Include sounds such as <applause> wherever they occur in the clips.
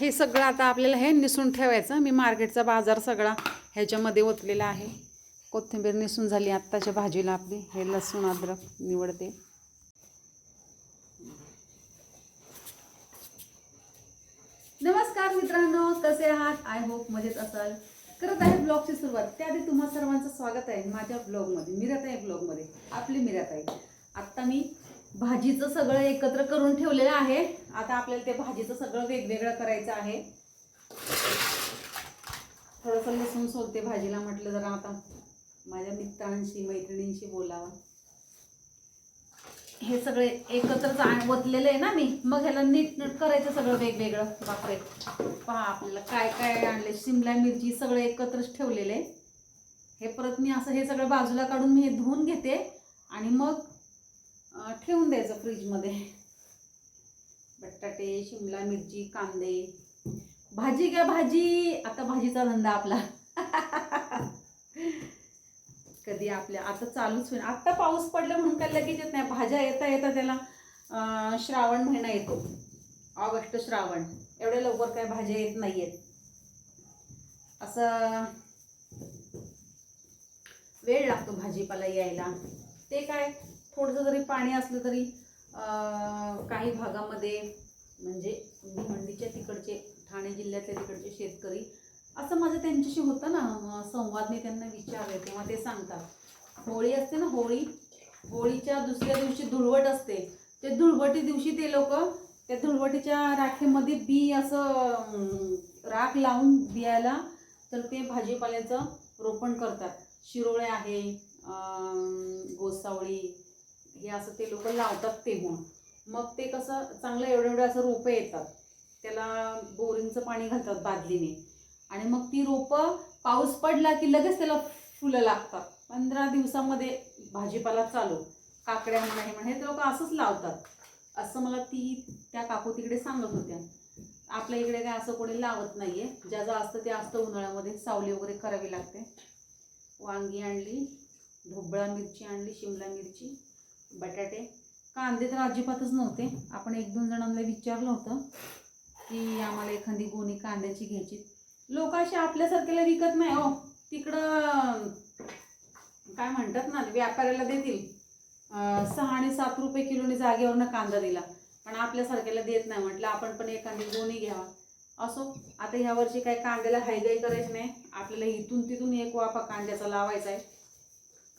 हे सगळं आता आपल्याला हे निसून ठेवायचं. मी मार्केटचा बाजार सगळा ह्याच्यामध्ये ओतलेला आहे. कोथिंबीर निसून झाली आत्ताच्या भाजीला आपली. हे लसूण अद्रक निवडते. नमस्कार मित्रांनो कसे आहात? आय होप मजेत असाल. करत आहे ब्लॉगची सुरुवात. त्याआधी तुम्हा सर्वांचं स्वागत आहे माझ्या ब्लॉगमध्ये. मिरत आहे ब्लॉगमध्ये. आपली मिरत आहे. आत्ता मी भाजीचं सगळं एकत्र करून ठेवलेलं आहे. आता आपल्याला ते भाजीचं सगळं वेगवेगळं करायचं आहे. थोडंसं लसूण सोलते भाजीला म्हटलं जरा आता. माझ्या मित्रांशी मैत्रिणींशी बोलावं. हे सगळे एकत्रच ओतलेलं आहे ना मी. मग ह्याला नीट नीट करायचं सगळं वेगवेगळं. बापरे. पहा आपल्याला काय काय आणले शिमला मिरची सगळं एकत्रच ठेवलेलं. आहे हे परत मी असं हे सगळं बाजूला काढून मी हे धुवून घेते. आणि मग ठेवून द्यायचं फ्रीजमध्ये. बटाटे शिमला मिरची कांदे. भाजी घ्या भाजी. आता भाजीचा धंदा आपला. कधी आपल्या आता चालूच होईल. आता पाऊस पडला म्हणून काय लगेच येत नाही. भाज्या येता येता त्याला श्रावण महिना येतो. ऑगस्ट श्रावण. एवढ्या लवकर काय भाज्या येत नाही आहेत असं वेळ लागतो भाजीपाला यायला. ते काय? थोडंसं जरी पाणी असलं तरी काही भागामध्ये म्हणजे भिवंडीच्या तिकडचे ठाणे जिल्ह्यातल्या तिकडचे शेतकरी असं माझं त्यांच्याशी होतं ना संवाद. मी त्यांना विचारले तेव्हा ते सांगतात. होळी असते ना होळी. होळीच्या दुसऱ्या दिवशी धुळवट असते. ते धुळवटी दिवशी ते लोक त्या धुळवटीच्या राखेमध्ये बी असं राख लावून बियाला तर ते भाजीपाल्याचं रोपण करतात. शिरोळे आहे गोसावळी हे असं ते लोक लावतात ते होऊन मग ते कसं चांगलं एवढं एवढं असं रोपं येतात. त्याला बोरिंगचं पाणी घालतात बादलीने. आणि मग ती रोपं पाऊस पडला की लगेच त्याला फुलं लागतात. पंधरा दिवसामध्ये भाजीपाला चालू. काकड्या म्हणा हे म्हणा हे लोक असंच लावतात. असं मला ती त्या काकू तिकडे सांगत होत्या. आपल्या इकडे काय असं कोणी लावत नाहीये. ज्याचं असतं ते असतं उन्हाळ्यामध्ये. सावली वगैरे करावी लागते. वांगी आणली ढोबळा मिरची आणली शिमला मिरची. बटाटे. कांदे तर अजिबातच नव्हते. आपण एक दोन जणांना विचारलं होतं की आम्हाला एखादी गोणी कांद्याची घ्यायची. लोक असे आपल्यासारख्याला विकत नाही. हो तिकडं काय म्हणतात ना व्यापाऱ्याला देतील. सहा आणि सात रुपये किलोने जागेवरनं कांदा दिला. पण आपल्यासारख्याला देत नाही म्हटलं. आपण पण एखादी गोणी घ्यावा. असो आता ह्या वर्षी काय कांद्याला हायगाई करायची नाही. आपल्याला इथून तिथून एक वाफा कांद्याचा लावायचा आहे.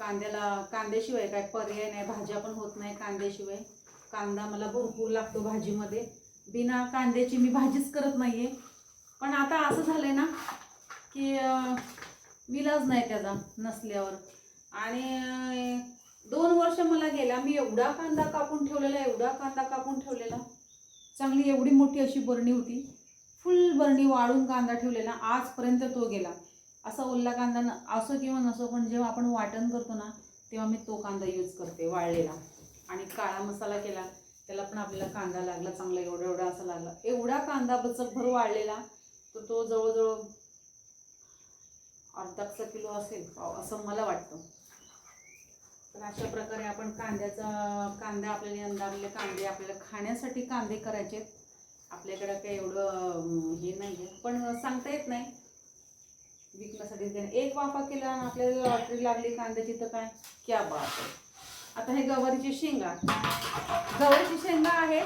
कांद्याला कांद्याशिवाय काय पर्याय नाही भाज्या पण होत नाही कांद्याशिवाय. कांदा मला भरपूर लागतो भाजीमध्ये. बिना कांद्याची मी भाजीच करत नाहीये. पण आता असं झालंय ना की विलाज नाही त्याचा नसल्यावर. आणि दोन वर्ष मला गेला मी एवढा कांदा कापून ठेवलेला एवढा कांदा कापून ठेवलेला. चांगली एवढी मोठी अशी बरणी होती. फुल बरणी वाळून कांदा ठेवलेला. आजपर्यंत तो गेला. असा ओला कांदा न असो किंवा नसो पण जेव्हा आपण वाटण करतो ना तेव्हा मी तो कांदा यूज करते वाळलेला. आणि काळा मसाला केला त्याला पण आपल्याला कांदा लागला चांगला एवढा एवढा असा लागला. एवढा कांदा बचकभर वाळलेला तर तो जवळजवळ अर्धाचा किलो असेल असं मला वाटतं. तर अशा प्रकारे आपण कांद्याचा कांदा आपल्याला अंदाजले कांदे आपल्याला खाण्यासाठी कांदे करायचे आहेत. आपल्याकडं काही एवढं हे नाही आहे पण सांगता येत नाही. विकण्यासाठी त्याने एक वाफा केला आणि आपल्याला लॉटरी लागली कांद्याची तर काय? क्या बात आहे. आता हे गवारीची शेंगा. गवारीची शेंगा आहे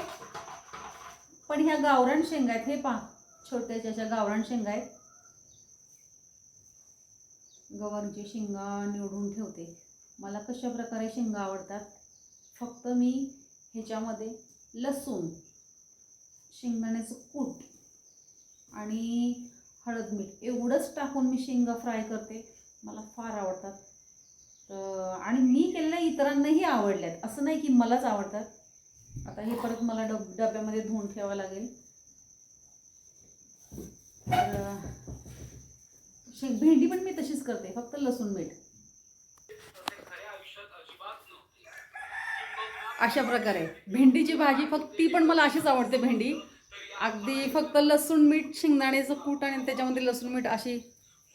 पण ह्या गावरान शेंगा आहेत. हे पहा छोट्याच्या अशा गावरान शेंगा आहेत. गवारीची शेंगा निवडून ठेवते. मला कशा प्रकारे शेंगा आवडतात? फक्त मी ह्याच्यामध्ये लसूण शेंगदाण्याचं कूट आणि हळद मीठ. एवढंच टाकून मी शेंगा फ्राय करते. मला फार आवडतात. तर आणि मी केलेल्या इतरांनाही आवडल्यात. असं नाही की मलाच आवडतात. आता हे परत मला डब डब्यामध्ये धुवून ठेवावं लागेल. तर शे भेंडी पण मी तशीच करते. फक्त लसूण मीठ. अशा प्रकारे. भेंडीची भाजी फक्त ती पण मला अशीच आवडते भेंडी. अगदी फक्त लसूण मीठ शेंगदाण्याचं कूट आणि त्याच्यामध्ये लसूण मीठ अशी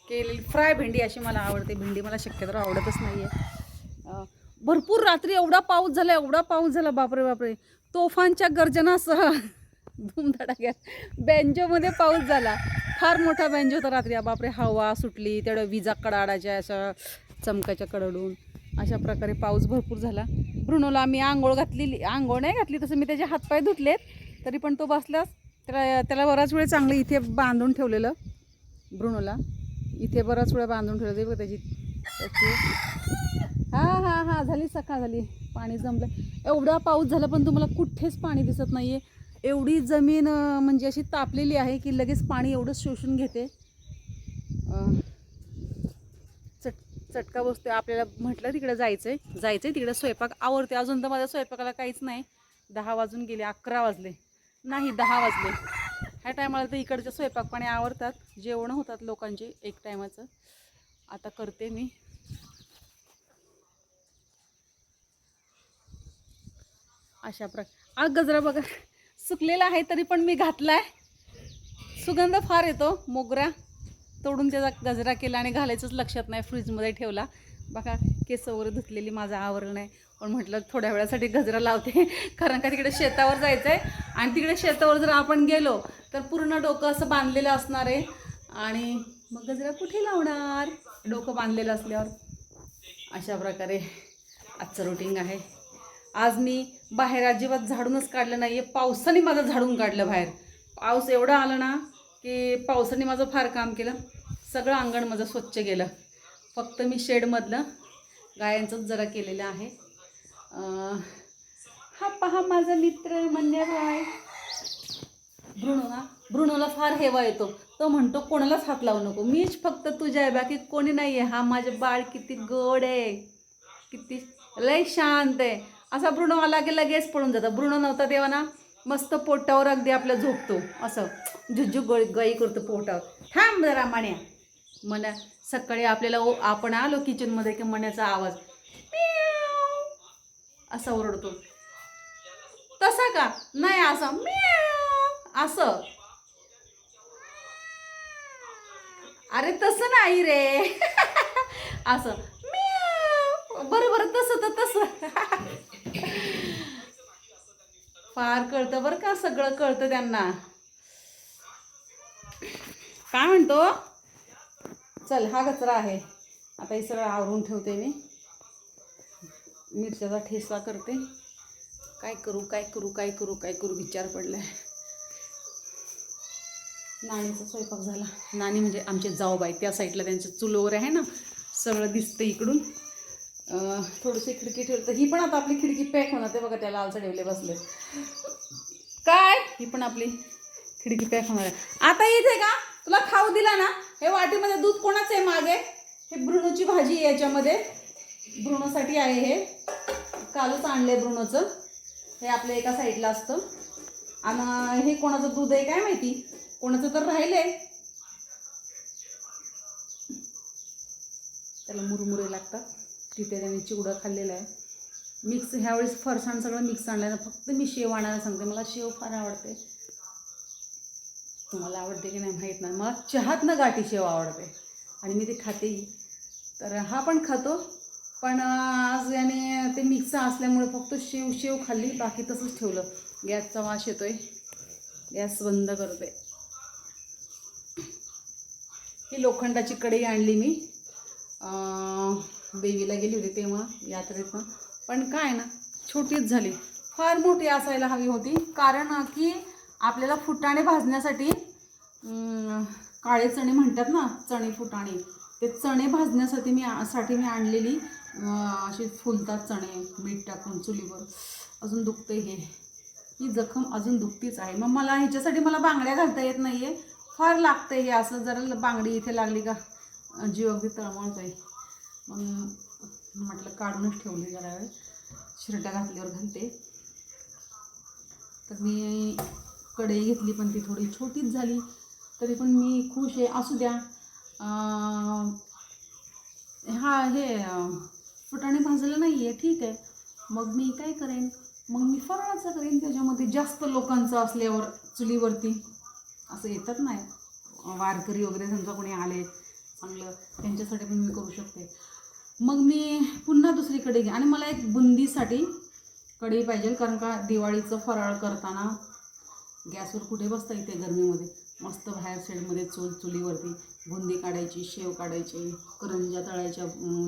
केलेली फ्राय भेंडी अशी मला आवडते. भेंडी मला शक्यतो आवडतच नाही आहे भरपूर रात्री एवढा पाऊस झाला एवढा पाऊस झाला बापरे बापरे. तोफानच्या गर्जनासह धूमधडाक्यात बँजोमध्ये पाऊस झाला. फार मोठा बँजो होता रात्री. बापरे हवा सुटली तेवढ्या विजा कडाडाच्या अशा चमकाच्या कडडून अशा प्रकारे पाऊस भरपूर झाला. ब्रुनोला आम्ही आंघोळ घातलेली आंघोळ नाही घातली तसं मी त्याचे हातपाय धुतलेत. तरी पण तो बसल्यास त्याला त्याला बराच वेळ चांगलं इथे बांधून ठेवलेलं भ्रूणला. इथे बराच वेळ बांधून ठेवलं ते बघ त्याची. त्याची. हां हां हां झाली सकाळ झाली. पाणी जमलं. एवढा पाऊस झाला पण तुम्हाला कुठेच पाणी दिसत नाही आहे एवढी जमीन म्हणजे अशी तापलेली आहे की लगेच पाणी एवढं शोषून घेते. चट चटका बसतो आपल्याला म्हटलं तिकडे जायचं आहे जायचं आहे तिकडे स्वयंपाक आवडते अजून तर माझ्या स्वयंपाकाला काहीच नाही. दहा वाजून गेले अकरा वाजले. नाही दहा वाजले. ह्या टायमाला तर इकडचे स्वयंपाक पाणी आवडतात जेवणं होतात लोकांचे एक टायमाचं. आता करते मी. अशा प्रकार आ गजरा बघा सुकलेला आहे तरी पण मी घातला आहे सुगंध फार येतो मोगरा. तोडून त्याचा गजरा केला आणि घालायचंच लक्षात नाही फ्रीजमध्ये ठेवला. बघा केस वगैरे धुतलेली माझं आवरण आहे. पण म्हटलं थोड्या वेळासाठी गजरा लावते <laughs> कारण का तिकडे शेतावर जायचं आहे आणि तिकडे शेतावर जर आपण गेलो तर पूर्ण डोकं असं बांधलेलं असणार आहे. आणि मग गजरा कुठे लावणार? डोकं बांधलेलं असल्यावर. अशा प्रकारे आजचं रुटीन आहे. आज मी बाहेर अजिबात झाडूनच काढलं नाही आहे पावसाने माझं झाडून काढलं बाहेर. पाऊस एवढा आला ना की पावसाने माझं फार काम केलं. सगळं अंगण माझं स्वच्छ गेलं फक्त मी शेडमधलं. गायांचंच जरा केलेलं आहे. हा पहा माझा मित्र म्हणण्या आहे ब्रुणो ना ब्रुणोला फार हेवा येतो. तो म्हणतो कोणालाच हात लावू नको. मीच फक्त तुझ्या आहे. बाकी कोणी नाही आहे हा माझं बाळ किती गोड आहे. किती लय शांत आहे. असा ब्रुणो आला की लगेच पळून जातं. भ्रुणो नव्हता तेव्हा ना मस्त पोटावर अगदी आपल्या झोपतो. असं झुज्जू गळी गई करतो पोटावर. थांब जरा माण्या. म्हणा सकाळी आपल्याला ओ आपण आलो किचनमध्ये की मण्याचा आवाज. असा ओरडतो. तसा का? नाही असा. मी असं. अरे तसं नाही रे. <laughs> असं. म्याव. बरं बरं तसं तर तसं. <laughs> फार कळतं बरं का सगळं कळतं त्यांना. काय म्हणतो? चल हा कचरा आहे. आता हे सगळं आवरून ठेवते मी. मिरच्याचा ठेसा करते. काय करू काय करू काय करू काय करू विचार पडलाय. नाणीचा स्वयंपाक झाला. नाणी म्हणजे आमचे जाऊबाई त्या साईडला त्यांचं चुलोवर वगैरे आहे ना सगळं दिसतं इकडून. थोडीशी खिडकी ठेवली तर ही पण आता आपली खिडकी पॅक होणार ते बघा त्याला आलचं ठेवले बसले काय? ही पण आपली खिडकी पॅक होणार आहे. आता इथे का? तुला खाऊ दिला ना? हे वाटीमध्ये दूध कोणाचं आहे मागे? हे ब्रुणूची भाजी आहे याच्यामध्ये. ब्रुणोसाठी आहे हे. कालच आणलंय ब्रुणोचं हे आपल्या एका साईडला असतं. आणि हे कोणाचं दूध आहे काय माहिती? कोणाचं तर राहिलं आहे त्याला मुरमुरे लागतात. तिथे त्याने चिवडा खाल्लेला आहे. मिक्स ह्यावेळेस फरसाण सगळं मिक्स आणलं फक्त मी शेव आणायला सांगते. मला शेव फार आवडते. तुम्हाला आवडते की नाही माहीत नाही. मला चहात ना गाठी शेव आवडते. आणि मी ते खातेही. तर हा पण खातो. पण आज याने ते मिक्स असल्यामुळे फक्त शेव शेव खाल्ली बाकी तसंच ठेवलं. गॅसचा वास येतोय. गॅस बंद करते. ही लोखंडाची कढई आणली मी. अं, देवीला गेली होती तेव्हा यात्रेतनं. पण काय ना छोटीच झाली. फार मोठी असायला हवी होती कारण की आपल्याला फुटाणे भाजण्यासाठी काळे चणे म्हणतात ना चणे फुटाणे. ते चणे भाजण्यासाठी मी साठी मी आणलेली असे फुलतात चणे मीठ टाकून चुलीवर अजून दुखते हे. ही जखम अजून दुखतीच आहे. मग मला ह्याच्यासाठी मला बांगड्या घालता येत नाही आहे फार लागतं हे असं जरा बांगडी इथे लागली का जीव अगदी तळमळत आहे मग म्हटलं काढूनच ठेवली जरा वेळ. शिरटा घातल्यावर घालते. तर मी कढई घेतली पण ती थोडी छोटीच झाली. तरी पण मी खुश आहे. असू द्या. हे फुटाणे भाजलं नाही आहे ठीक आहे. मग मी काय करेन? मग मी फराळाचं करेन त्याच्यामध्ये जास्त लोकांचं असल्यावर चुलीवरती. असं येतात नाही वारकरी वगैरे समजा कोणी आले चांगलं त्यांच्यासाठी पण मी करू शकते. मग मी पुन्हा दुसरीकडे घे. आणि मला एक बुंदीसाठी कढई पाहिजे कारण का दिवाळीचं फराळ करताना गॅसवर कुठे बसता येते गरमीमध्ये? मस्त बाहेर साईडमध्ये चूल चुलीवरती बुंदी काढायची शेव काढायची करंज्या तळायच्या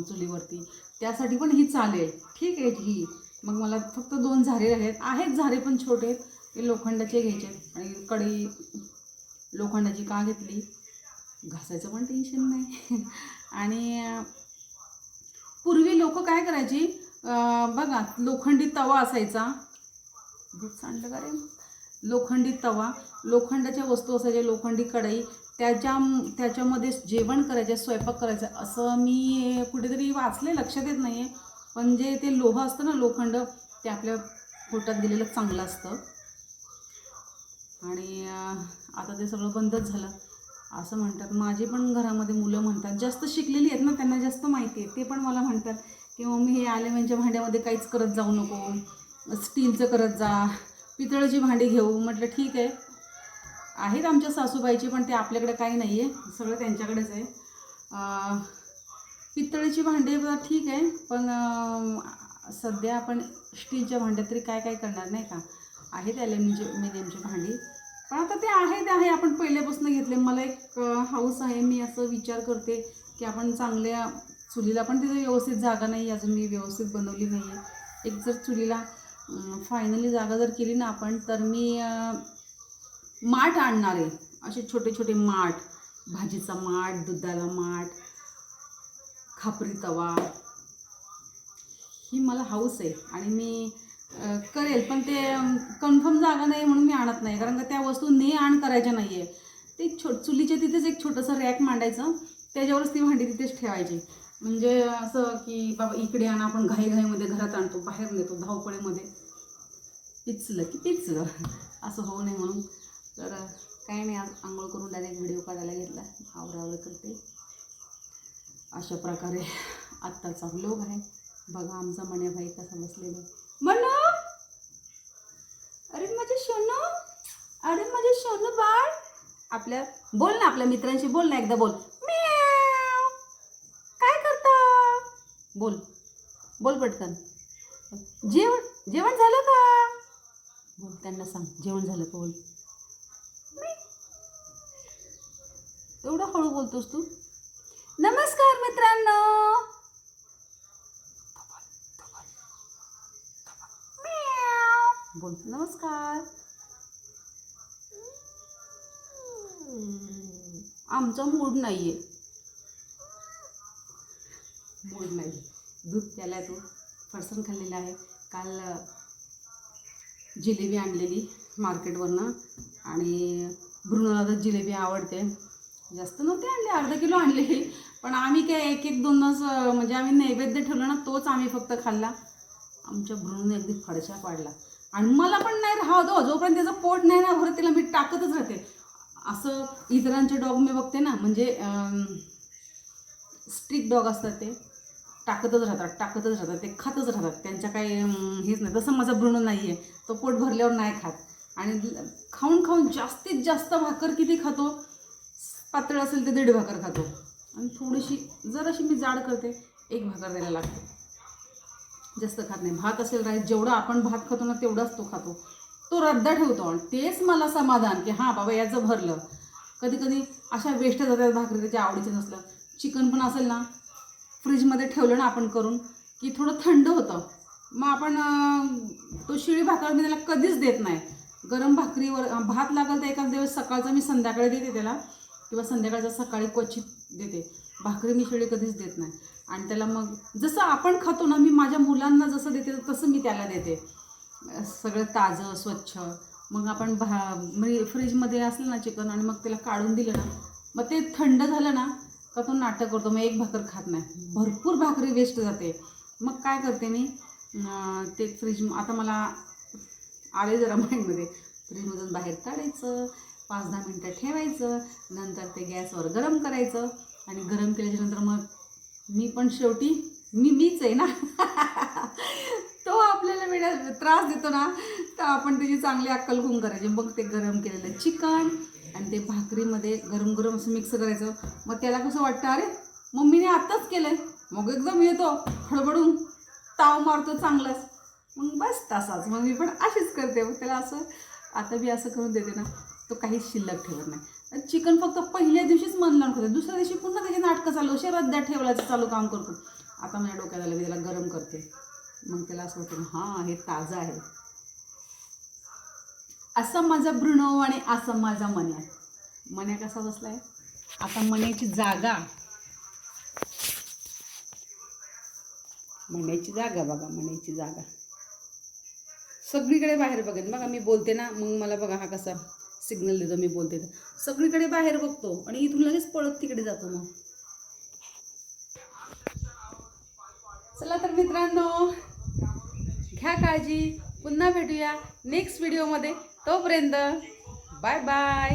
चुलीवरती. त्यासाठी पण ही चालेल. ठीक आहे ही. मग मला फक्त दोन झारे आहेत. आहेत झारे पण छोटे आहेत. ते लोखंडाचे घ्यायचे आहेत. आणि कढई लोखंडाची का घेतली? घासायचं पण टेन्शन नाही. <laughs> आणि पूर्वी लोक काय करायची? बघा लोखंडी तवा असायचा. दूध सांडलं का रे? लोखंडी तवा लोखंडाच्या वस्तू असायच्या लोखंडी कढई त्याच्या त्याच्यामध्ये जेवण करायचं स्वयंपाक करायचा असं मी कुठेतरी वाचले लक्षात येत नाही आहे पण जे ते लोह असतं ना लोखंड ते आपल्या पोटात दिलेलं चांगलं असतं. आणि आता ते सगळं बंदच झालं. असं म्हणतात. माझे पण घरामध्ये मुलं म्हणतात. जास्त शिकलेली आहेत ना त्यांना जास्त माहिती आहे. ते पण मला म्हणतात की मम्मी हे आलेमांच्या म्हणजे भांड्यामध्ये काहीच करत जाऊ नको. स्टीलचं करत जा. पितळाची भांडी घेऊ. म्हटलं ठीक आहे. आहेत आमच्या सासूबाईची पण ते आपल्याकडे काही नाही आहे सगळं त्यांच्याकडेच आहे. अं, पितळेची भांडी ठीक आहे. पण सध्या आपण स्टीलच्या भांड्यात तरी काय काय करणार नाही का? आहेत ॲल्युमिनियमचे मिनियमची भांडी. पण आता ते आहे ते आहे. आपण पहिल्यापासून घेतले. मला एक हाऊस आहे. मी असं विचार करते की आपण चांगल्या चुलीला पण तिथे व्यवस्थित जागा नाही. अजून मी व्यवस्थित बनवली नाही आहे एक जर चुलीला फायनली जागा जर केली ना आपण तर मी माठ आणणार आहे. असे छोटे छोटे माठ भाजीचा माठ दुधाला माठ खापरी तवा. ही मला हाऊस आहे आणि मी करेल पण ते कन्फर्म जागा नाही म्हणून मी आणत नाही. कारण का त्या वस्तू ने आण करायच्या नाही आहे ते छो चुलीच्या तिथेच एक छोटंसं रॅक मांडायचं. त्याच्यावरच ती भांडी तिथेच ठेवायची. म्हणजे असं की बाबा इकडे आण आपण घाईघाईमध्ये घरात आणतो बाहेर नेतो धावपळीमध्ये. पिचलं की पिचलं. असं होऊ नये म्हणून. तर काही नाही आज आंघोळ करून डायरेक्ट व्हिडिओ काढायला घेतला. आवरावर करते. अशा प्रकारे आत्ताचा व्लॉग आहे. बघा आमचा मण्या भाई कसा बसलेला मन अरे माझे सोनू अरे माझे सोनू बाळ! आपल्या बोल ना आपल्या मित्रांशी बोल ना एकदा बोल म्याव. काय करता बोल. बोल पटकन. जेवण जेवण झालं का? बोल त्यांना सांग. जेवण झालं का बोल? एवढं हळू बोलतोस तू? नमस्कार मित्रांनो. बोल. नमस्कार. आमचा मूड नाही आहे नाही. दूध प्याला तो फरसण खाल्लेलं आहे. काल जिलेबी आणलेली मार्केटवरनं आणि ब्रुनोला तर जिलेबी आवडते. जास्त नव्हते आणले अर्धा किलो आणलेली पण आम्ही काय एक एक दोन दोनच म्हणजे आम्ही नैवेद्य ठेवलं ना तोच आम्ही फक्त खाल्ला. आमच्या भ्रूणने अगदी फडशा पाडला. आणि मला पण नाही राहतो हो, जोपर्यंत त्याचं पोट नाही ना भरत त्याला मी टाकतच राहते. असं इतरांचे डॉग मी बघते ना म्हणजे स्ट्रिक डॉग असतात ते. टाकतच राहतात टाकतच राहतात ते खातच राहतात. त्यांच्या काही हेच नाही. तसं माझा भ्रूण नाही आहे तो पोट भरल्यावर नाही खात. आणि खाऊन खाऊन जास्तीत जास्त भाकर किती खातो? पातळ असेल तर दीड भाकर खातो. आणि थोडीशी जर अशी मी जाड करते एक भाकर द्यायला लागते. जास्त खात नाही. भात असेल राईस जेवढा आपण भात खातो ना तेवढाच तो खातो. तो रद्दा ठेवतो आणि तेच मला समाधान की हां बाबा याचं भरलं. कधी कधी अशा वेस्ट जातात भाकरी त्याच्या आवडीचं नसलं. चिकन पण असेल ना फ्रीजमध्ये ठेवलं ना आपण करून की थोडं थंड होतं. मग आपण तो शिळी भाकर मी त्याला कधीच देत नाही. गरम भाकरीवर भात लागल तर एकाच दिवस सकाळचा मी संध्याकाळी देते त्याला किंवा संध्याकाळचा सकाळी क्वचित देते. भाकरी मी शिळी कधीच देत नाही. आणि त्याला मग जसं आपण खातो ना मी माझ्या मुलांना जसं देते तसं मी त्याला देते. सगळं ताजं स्वच्छ. मग आपण भा म्हणजे फ्रीजमध्ये असलं ना चिकन आणि मग त्याला काढून दिलं ना मग ते थंड झालं ना का तो नाटक करतो मग एक भाकर खात नाही. भरपूर भाकरी वेस्ट जाते. मग काय करते मी? ते फ्रीज आता मला आले जरा माइंडमध्ये फ्रीजमधून बाहेर काढायचं पाच दहा मिनटं ठेवायचं नंतर ते गॅसवर गरम करायचं आणि गरम केल्याच्यानंतर मग मी पण शेवटी मी मीच आहे ना? <laughs> तो आपल्याला वेळा त्रास देतो ना? तर आपण त्याची चांगली अक्कल घुम करायची. मग ते गरम केलेलं चिकन आणि ते भाकरीमध्ये गरम गरम असं मिक्स करायचं. मग त्याला कसं वाटतं अरे मम्मीने आत्ताच केलं आहे मग एकदम येतो हडबडून ताव मारतो चांगलाच. मग बस तसाच. मग मी पण अशीच करते. मग त्याला असं आता मी असं करून देते ना तो काहीच शिल्लक ठेवत नाही. चिकन फक्त पहिल्या दिवशीच मन लावून खाते दुसऱ्या दिवशी पुन्हा त्याची नाटकं चालू असे रद्दा ठेवल्याचं चालू काम करतो. आता माझ्या डोक्यात आलं मी त्याला गरम करते. मग त्याला असं वाटतं हां हे ताजं आहे. असं माझा ब्रुणव आणि असं माझा मन्या मन्या कसा बसलाय? आता मण्याची जागा. मण्याची जागा बघा मण्याची जागा. सगळीकडे बाहेर बघेन. बघा मी बोलते ना मग मला बघा हा कसा सिग्नल देतो मी बोलते. तर सगळीकडे बाहेर बघतो आणि इथून लगेच पळत तिकडे जातो मग. चला तर मित्रांनो घ्या काळजी. पुन्हा भेटूया नेक्स्ट व्हिडिओमध्ये तोपर्यंत बाय बाय.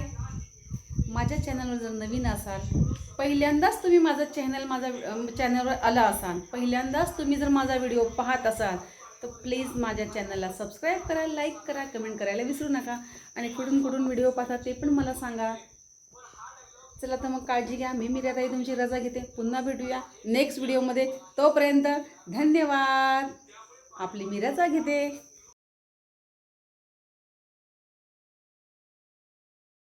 माझ्या चॅनलवर जर नवीन असाल पहिल्यांदाच तुम्ही माझं चॅनल माझा चॅनलवर आला असाल पहिल्यांदाच तुम्ही जर माझा व्हिडिओ पाहत असाल तर प्लीज माझ्या चॅनलला सबस्क्राईब करा लाईक करा कमेंट करायला विसरू नका. आणि कुठून कुठून व्हिडिओ पाहता ते पण मला सांगा. चला तर मग काळजी घ्या. मी मिराताई तुमची रजा घेते. पुन्हा भेटूया नेक्स्ट व्हिडिओमध्ये तोपर्यंत धन्यवाद. आपली मी रजा घेते.